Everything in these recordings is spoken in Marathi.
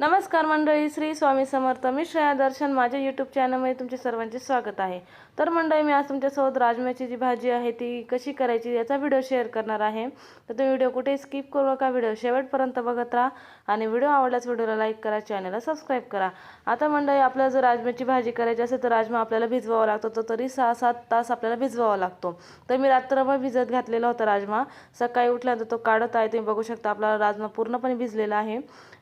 नमस्कार मंडळी श्री स्वामी समर्थ. मी श्रेया दर्शन. माझ्या यूट्यूब चॅनलमध्ये तुमचे सर्वांचे स्वागत आहे. तर मंडळी मी आज तुमच्यासोबत राजम्याची जी भाजी आहे ती कशी करायची याचा व्हिडिओ शेअर करणार आहे. तर तो व्हिडिओ कुठे स्किप करू नका. व्हिडिओ शेवटपर्यंत बघत राहा. आणि व्हिडिओ आवडल्यास व्हिडिओला लाईक करा चॅनलला सबस्क्राईब करा. आता मंडळी आपल्याला जर राजम्याची भाजी करायची असेल तर राजमा आपल्याला भिजवावा लागतो. तो तरी सहा सात तास आपल्याला भिजवावा लागतो. तर मी रात्रभर भिजत घातलेला होता राजमा. सकाळी उठल्यानंतर तो काढत आहे. तुम्ही बघू शकता आपला राजमा पूर्णपणे भिजलेला आहे.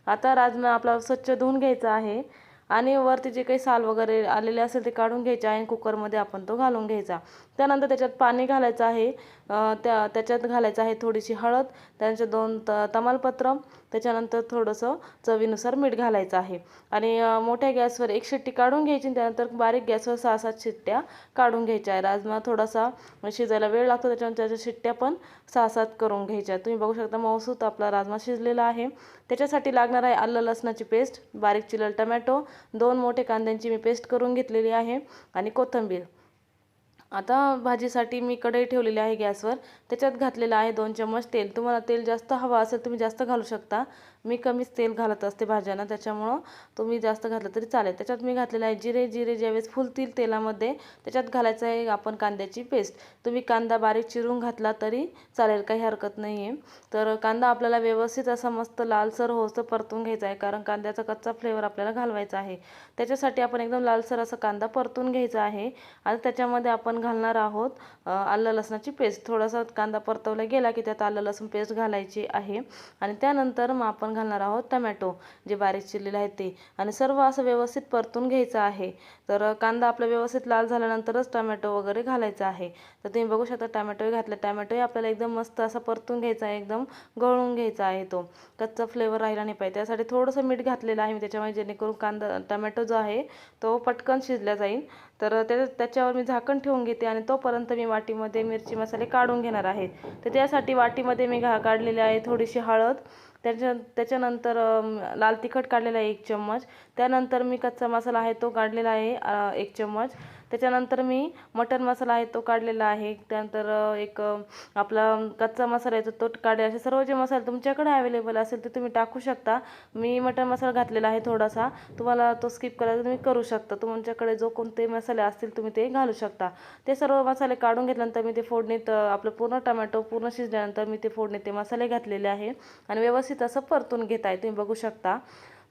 आता राजमा आपला स्वच्छ धुवून घ्यायचा आहे. आणि वरती जे काही साल वगैरे आलेले असेल ते काढून घ्यायचे. आहे आणि कुकरमध्ये आपण तो घालून घ्यायचा. त्यानंतर त्याच्यात पाणी घालायचं आहे. त्या त्याच्यात घालायचं आहे थोडीशी हळद त्यांच्या दोन त तमालपत्र त्याच्यानंतर थोडंसं चवीनुसार मीठ घालायचं आहे. आणि मोठ्या गॅसवर एक शिट्टी काढून घ्यायची त्यानंतर बारीक गॅसवर सहा सात शिट्ट्या काढून घ्यायच्या आहे. राजमा थोडासा शिजायला वेळ लागतो त्याच्यानंतर त्याच्या शिट्ट्या पण सहा सात करून घ्यायच्या तुम्ही बघू शकता मौसूत आपला राजमा शिजलेला आहे. त्याच्यासाठी लागणार आहे आलं लसणाची पेस्ट बारीक चिलल टमॅटो दोन मोठे कांद्यांची मी पेस्ट करून घेतलेली आहे आणि कोथिंबीर. आता भाजीसाठी मी कढई ठेवलेली आहे गॅसवर. त्याच्यात घातलेलं आहे दोन चम्मच तेल. तुम्हाला तेल जास्त हवं असेल तुम्ही जास्त घालू शकता. मी कमीच तेल घालत असते भाज्यांना त्याच्यामुळं तुम्ही जास्त घातलं तरी चालेल. त्याच्यात मी घातलेलं आहे जिरे जिरे ज्यावेळेस फुलतील तेलामध्ये त्याच्यात घालायचं आहे आपण कांद्याची पेस्ट. तुम्ही कांदा बारीक चिरून घातला तरी चालेल काही हरकत नाही आहे तर कांदा आपल्याला व्यवस्थित असा मस्त लालसर होतं परतून घ्यायचा आहे कारण कांद्याचा कच्चा फ्लेवर आपल्याला घालवायचा आहे. त्याच्यासाठी आपण एकदम लालसर असा कांदा परतून घ्यायचा आहे आणि त्याच्यामध्ये आपण घालणार आहोत आलं लसणाची पेस्ट. थोडासा कांदा परतवला गेला की त्यात आलं लसूण पेस्ट घालायची आहे आणि त्यानंतर मग आपण घालणार आहोत टमॅटो जे बारीक चिरलेले आहेत ते. आणि सर्व असं व्यवस्थित परतून घ्यायचं आहे. तर कांदा आपला व्यवस्थित लाल झाल्यानंतरच टमॅटो वगैरे घालायचा आहे. तर तुम्ही बघू शकता टमॅटोही घातला. टमॅटोही आपल्याला एकदम मस्त असा परतून घ्यायचा आहे. एकदम गळून घ्यायचा आहे तो. कच्चा फ्लेवर राहिला नाही पाहिजे. त्यासाठी थोडंसं मीठ घातलेलं आहे मी त्याच्यामुळे जेणेकरून कांदा टमॅटो जो आहे तो पटकन शिजला जाईल. तर त्या त्याच्यावर मी झाकण ठेवून घेते आणि तोपर्यंत मी वाटीमध्ये मिरची मसाले काढून घेणार आहे. तर त्यासाठी वाटीमध्ये मी घा काढलेली आहे थोडीशी हळद. त्याच्या त्याच्यानंतर लाल तिखट काढलेला आहे एक चम्मच. त्यानंतर मी कच्चा मसाला आहे तो काढलेला आहे एक चम्मच. त्याच्यानंतर मी मटन मसाला आहे तो काढलेला आहे. त्यानंतर एक आपला कच्चा मसाला आहे तो काढले असे सर्व जे मसाले तुमच्याकडे अवेलेबल असेल ते तुम्ही टाकू शकता. मी मटन मसाला घातलेला आहे थोडासा. तुम्हाला तो स्किप करायचा तुम्ही करू शकता. तुमच्याकडे जो कोणते मसाले असतील तुम्ही ते घालू शकता. ते सर्व मसाले काढून घेतल्यानंतर मी ते फोडणीत आपलं पूर्ण टमॅटो पूर्ण शिजल्यानंतर मी ते फोडणीत ते मसाले घातलेले आहे. आणि व्यवस्थित असं परतून घेत आहे तुम्ही बघू शकता.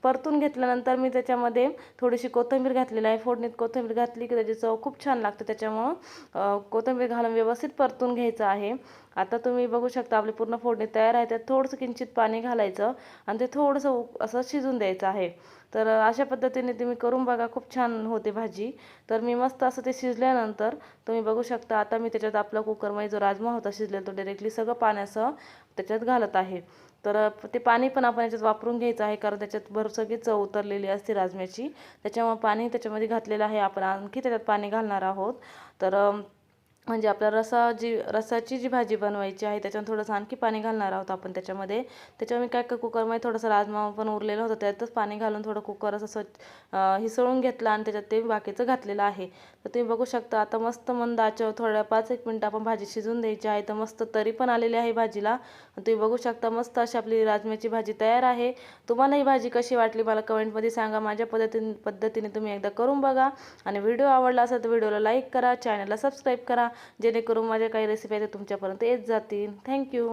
परतून घेतल्यानंतर मी त्याच्यामध्ये थोडीशी कोथिंबीर घातलेली आहे. फोडणीत कोथिंबीर घातली की त्याची चव खूप छान लागते. त्याच्यामुळं कोथिंबीर घालून व्यवस्थित परतून घ्यायचं आहे. आता तुम्ही बघू शकता आपली पूर्ण फोडणी तयार आहे. त्यात थोडंसं किंचित पाणी घालायचं आणि ते थोडंसं असं शिजून द्यायचं आहे. तर अशा पद्धतीने तुम्ही करून बघा खूप छान होते भाजी. तर मी मस्त असं ते शिजल्यानंतर तुम्ही बघू शकता आता मी त्याच्यात आपला कुकरमध्ये जो राजमा होता शिजलेला तो डायरेक्टली सगळं पाण्यासह त्याच्यात घालत आहे. तर ते पाणी पण आपण याच्यात वापरून घ्यायचं आहे कारण त्याच्यात भर सगळी चव उतरलेली असते राजम्याची. त्याच्यामुळे पाणी त्याच्यामध्ये घातलेलं आहे आपण आणखी त्याच्यात पाणी घालणार आहोत. तर म्हणजे आपला रसा जी रसाची जी भाजी बनवायची आहे त्याच्यात थोडंसं आणखी पाणी घालणार आहोत आपण त्याच्यामध्ये. त्याच्यामुळे काय का कुकरमध्ये थोडंसं राजमा पण उरलेलं होतं त्यातच पाणी घालून थोडं कुकर असं स्वच्छ हिसळून घेतलं आणि त्याच्यात ते बाकीचं घातलेलं आहे. तर तुम्ही बघू शकता आता मस्त मंद आच्यावर थोड्या पाच एक मिनटं आपण भाजी शिजून द्यायची आहे. तर मस्त तरी पण आलेली आहे भाजीला. तुम्ही बघू शकता मस्त अशी आपली राजम्याची भाजी तयार आहे. तुम्हाला ही भाजी कशी वाटली मला कमेंटमध्ये सांगा. माझ्या पद्धतीने पद्धतीने तुम्ही एकदा करून बघा. आणि व्हिडिओ आवडला असेल तर व्हिडिओला लाईक करा चॅनलला सबस्क्राईब करा. जेणेकरून माझ्या काही रेसिपी आहेत तुमच्यापर्यंत येत जातील. थँक्यू